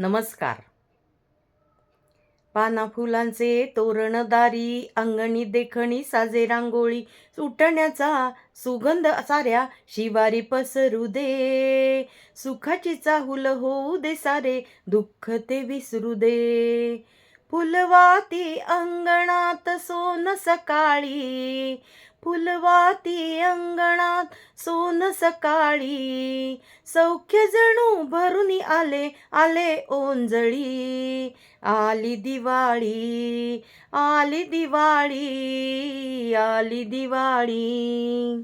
नमस्कार. पाना फुलांचे तोरणदारी अंगणी देखणी साजे रांगोळी उठण्याचा सुगंध साऱ्या शिवारी पसरू दे. सुखाची चाहुल होऊ दे सारे दुःख ते विसरू दे. फुलवाती अंगणात सोन सकाळी. फुलवाती अंगणात सोन सकाळी. सौख्य जणू भरून आले आले ओंजळी. आली दिवाळी आली दिवाळी आली दिवाळी.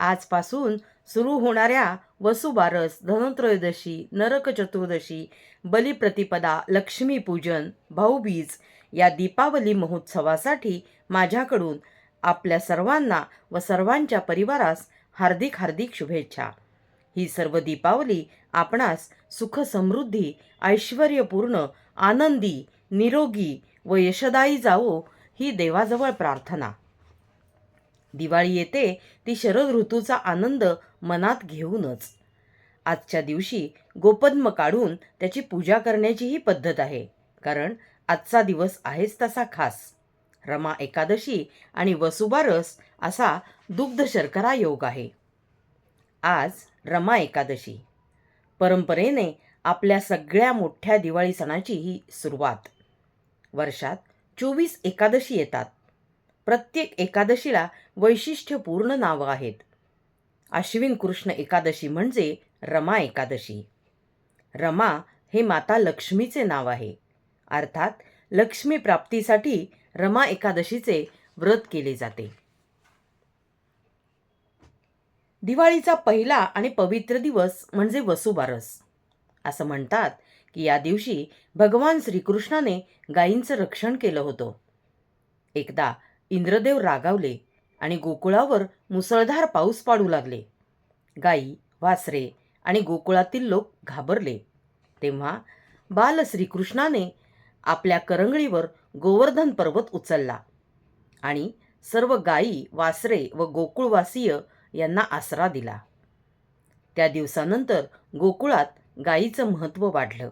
आजपासून सुरू होणाऱ्या वसुबारस धनत्रयोदशी नरक चतुर्दशी बलिप्रतिपदा लक्ष्मीपूजन भाऊबीज या दीपावली महोत्सवासाठी माझ्याकडून आपल्या सर्वांना व सर्वांच्या परिवारास हार्दिक हार्दिक शुभेच्छा. ही सर्व दीपावली आपणास सुख समृद्धी ऐश्वर्यपूर्ण आनंदी निरोगी व यशदायी जावो ही देवाजवळ प्रार्थना. दिवाळी येते ती शरद ऋतूचा आनंद मनात घेऊनच. आजच्या दिवशी गोपद्म काढून त्याची पूजा करण्याची ही पद्धत आहे कारण आजचा दिवस आहेच तसा खास. रमा एकादशी आणि वसुबारस असा दुग्ध शर्करा योग आहे. आज रमा एकादशी. परंपरेने आपल्या सगळ्या मोठ्या दिवाळी सणाची ही सुरुवात. वर्षात चोवीस एकादशी येतात. प्रत्येक एकादशीला वैशिष्ट्यपूर्ण नावं आहेत. अश्विन कृष्ण एकादशी म्हणजे रमा एकादशी. रमा हे माता लक्ष्मीचे नाव आहे. अर्थात लक्ष्मी प्राप्तीसाठी रमा एकादशीचे व्रत केले जाते. दिवाळीचा पहिला आणि पवित्र दिवस म्हणजे वसुबारस. असं म्हणतात की या दिवशी भगवान श्रीकृष्णाने गायींचं रक्षण केलं होतं. एकदा इंद्रदेव रागावले आणि गोकुळावर मुसळधार पाऊस पाडू लागले. गाई वासरे आणि गोकुळातील लोक घाबरले. तेव्हा बाल श्रीकृष्णाने आपल्या करंगळीवर गोवर्धन पर्वत उचलला आणि सर्व गायी वासरे व गोकुळवासीय यांना आसरा दिला. त्या दिवसानंतर गोकुळात गायीचं महत्त्व वाढलं.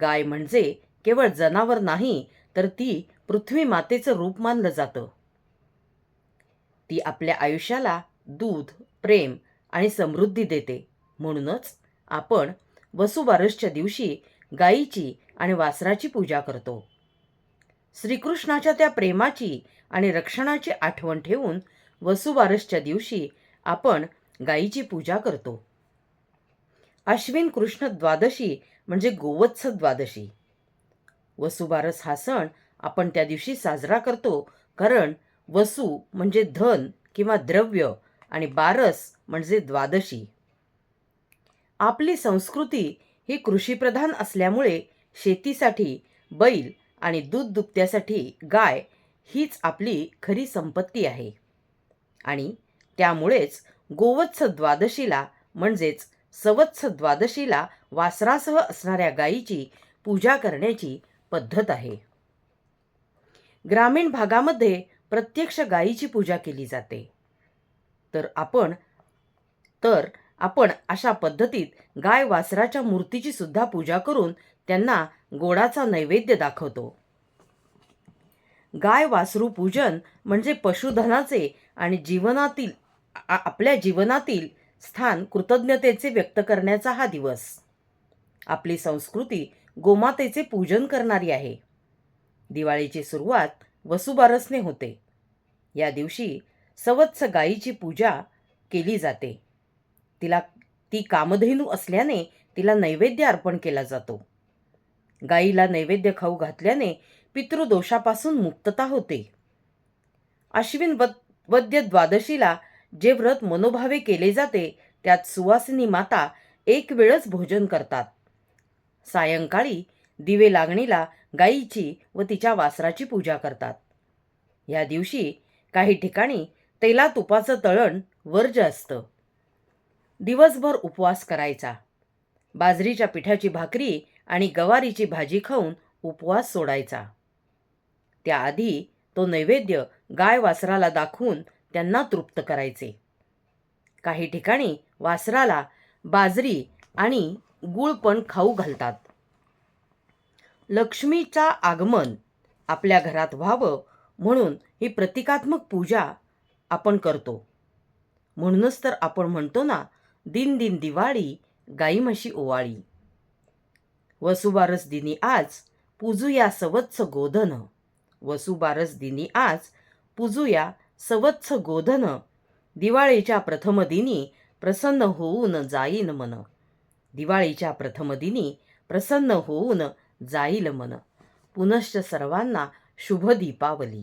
गाय म्हणजे केवळ जनावर नाही तर ती पृथ्वी मातेचं रूप मानलं जातं. ती आपल्या आयुष्याला दूध प्रेम आणि समृद्धी देते. म्हणूनच आपण वसुबारसच्या दिवशी गायीची आणि वासराची पूजा करतो. श्रीकृष्णाच्या त्या प्रेमाची आणि रक्षणाची आठवण ठेवून वसुबारसच्या दिवशी आपण गायीची पूजा करतो. अश्विन कृष्ण द्वादशी म्हणजे गोवत्स द्वादशी. वसुबारस हा सण आपण त्या दिवशी साजरा करतो. कारण वसू म्हणजे धन किंवा द्रव्य आणि बारस म्हणजे द्वादशी. आपली संस्कृती ही कृषीप्रधान असल्यामुळे शेतीसाठी बैल आणि दूध दुभत्यासाठी गाय हीच आपली खरी संपत्ती आहे. आणि त्यामुळेच गोवत्स द्वादशीला म्हणजेच सवत्स द्वादशीला वासरासह असणाऱ्या गायीची पूजा करण्याची पद्धत आहे. ग्रामीण भागामध्ये प्रत्यक्ष गायीची पूजा केली जाते. तर आपण तर आपण अशा पद्धतीत गाय वासराच्या मूर्तीची सुद्धा पूजा करून त्यांना गोडाचा नैवेद्य दाखवतो. गाय वासरू पूजन म्हणजे पशुधनाचे आणि जीवनातील आपल्या जीवनातील स्थान कृतज्ञतेचे व्यक्त करण्याचा हा दिवस. आपली संस्कृती गोमातेचे पूजन करणारी आहे. दिवाळीची सुरुवात वसुबारसने होते. या दिवशी सवत्स गायीची पूजा केली जाते. तिला ती कामधेनू असल्याने तिला नैवेद्य अर्पण केला जातो. गायीला नैवेद्य खाऊ घातल्याने पितृदोषापासून मुक्तता होते. अश्विन वद्य द्वादशीला जे व्रत मनोभावे केले जाते त्यात सुवासिनी माता एक वेळच भोजन करतात. सायंकाळी दिवे लागणीला गायीची व तिच्या वासराची पूजा करतात. या दिवशी काही ठिकाणी तेला तुपाचं तळण वर्ज असतं. दिवसभर उपवास करायचा. बाजरीच्या पिठाची भाकरी आणि गवारीची भाजी खाऊन उपवास सोडायचा. त्याआधी तो नैवेद्य गाय वासराला दाखवून त्यांना तृप्त करायचे. काही ठिकाणी वासराला बाजरी आणि गुळ पण खाऊ घालतात. लक्ष्मीचा आगमन आपल्या घरात व्हावं म्हणून ही प्रतिकात्मक पूजा आपण करतो. म्हणूनच तर आपण म्हणतो ना दिन दिन दिवाळी गाई म्हशी ओवाळी. वसुबारस दिनी आज पूजूया सवत्स गोधन. वसुबारस दिनी आज पूजूया सवत्स गोधन. दिवाळीच्या प्रथम दिनी प्रसन्न होऊन जाईन मन. दिवाळीच्या प्रथम दिनी प्रसन्न होऊन जाईल मन पुनश्च सर्वांना शुभ दीपावली.